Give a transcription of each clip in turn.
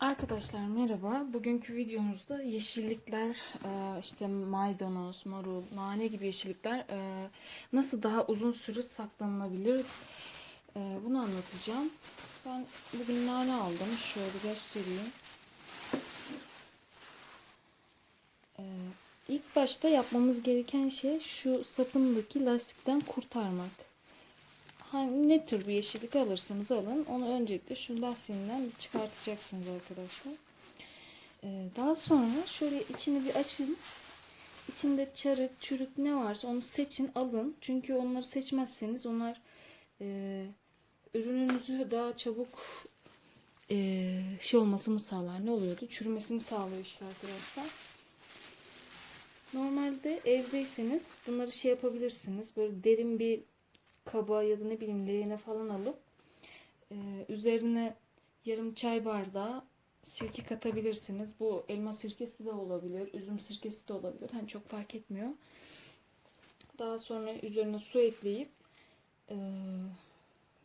Arkadaşlar merhaba. Bugünkü videomuzda yeşillikler, e, işte maydanoz, marul, nane gibi yeşillikler e, nasıl daha uzun süre saklanabilir e, bunu anlatacağım. Ben bugün nane aldım. Şöyle göstereyim. İlk başta yapmamız gereken şey şu sapındaki lastikten kurtarmak. Hani ne tür bir yeşillik alırsanız alın. Onu öncelikle şu lastiğinden çıkartacaksınız arkadaşlar. Ee, daha sonra şöyle içini bir açın. İçinde çarık, çürük ne varsa onu seçin, alın. Çünkü onları seçmezseniz onlar e, ürününüzü daha çabuk e, şey olmasını sağlar. Ne oluyordu? Çürümesini sağlıyor işte arkadaşlar. Normalde evdeyseniz bunları şey yapabilirsiniz. Böyle derin bir kaba ya da ne bileyim leğene falan alıp e, üzerine yarım çay bardağı sirke katabilirsiniz. Bu elma sirkesi de olabilir, üzüm sirkesi de olabilir. Hani çok fark etmiyor. Daha sonra üzerine su ekleyip e,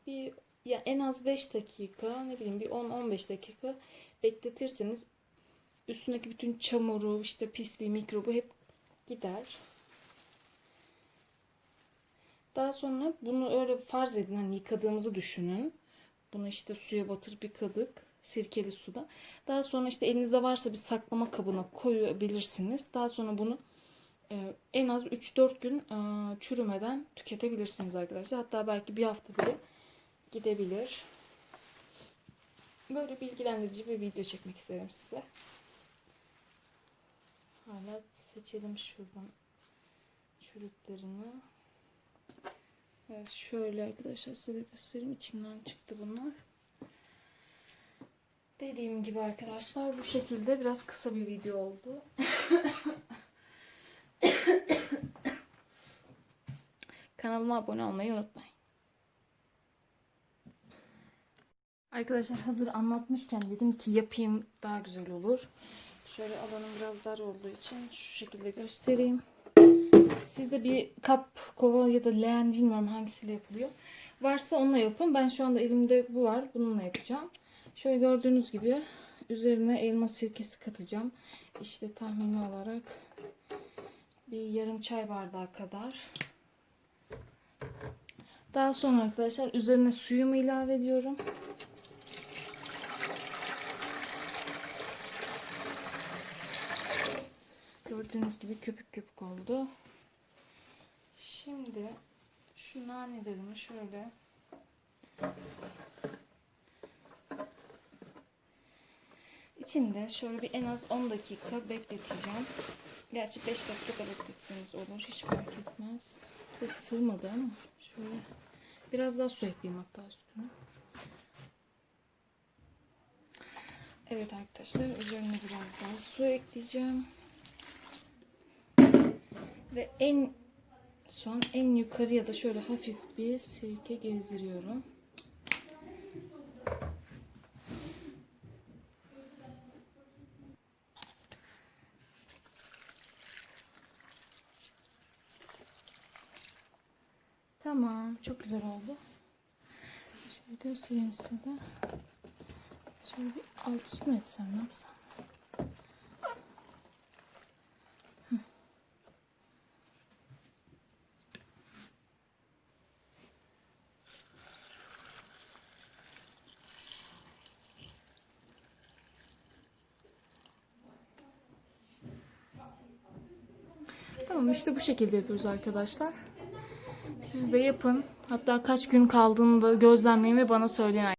bir ya en az 5 dakika ne bileyim bir 10-15 dakika bekletirseniz üstündeki bütün çamuru işte pisliği mikrobu hep gider. Daha sonra bunu öyle farz edin hani yıkadığımızı düşünün. Bunu işte suya batırıp yıkadık sirkeli suda. Daha sonra işte elinizde varsa bir saklama kabına koyabilirsiniz. Daha sonra bunu e, en az 3-4 gün e, çürümeden tüketebilirsiniz arkadaşlar. Hatta belki bir hafta bile gidebilir. Böyle bilgilendirici bir video çekmek isterim size. Hala seçelim şuradan çürüklerini. Evet şöyle arkadaşlar size de göstereyim. İçinden çıktı bunlar. Dediğim gibi arkadaşlar bu şekilde biraz kısa bir video oldu. Kanalıma abone olmayı unutmayın. Arkadaşlar hazır anlatmışken dedim ki yapayım daha güzel olur. Şöyle alanım biraz dar olduğu için şu şekilde göstereyim. Sizde bir kap, kova ya da leğen bilmiyorum hangisiyle yapılıyor. Varsa onunla yapın. Ben şu anda elimde bu var. Bununla yapacağım. Şöyle gördüğünüz gibi üzerine elma sirkesi katacağım. İşte tahmini olarak bir yarım çay bardağı kadar. Daha sonra arkadaşlar üzerine suyumu ilave ediyorum. Gördüğünüz gibi köpük köpük oldu. Şimdi şu nanelerimi şöyle içinde şöyle bir en az 10 dakika bekleteceğim. Gerçi 5 dakika bekletseniz olur. Hiç fark etmez. Ve sığmadı ama şöyle biraz daha su ekleyeyim hatta üstüne. Evet arkadaşlar üzerine biraz daha su ekleyeceğim. Ve en son en yukarıya da şöyle hafif bir sirke gezdiriyorum. Tamam. Çok güzel oldu. Şöyle göstereyim size de. Şöyle bir alt üst mü etsem ne yapsam? Tamam işte bu şekilde yapıyoruz arkadaşlar. Siz de yapın. Hatta kaç gün kaldığını da gözlemleyin ve bana söyleyin.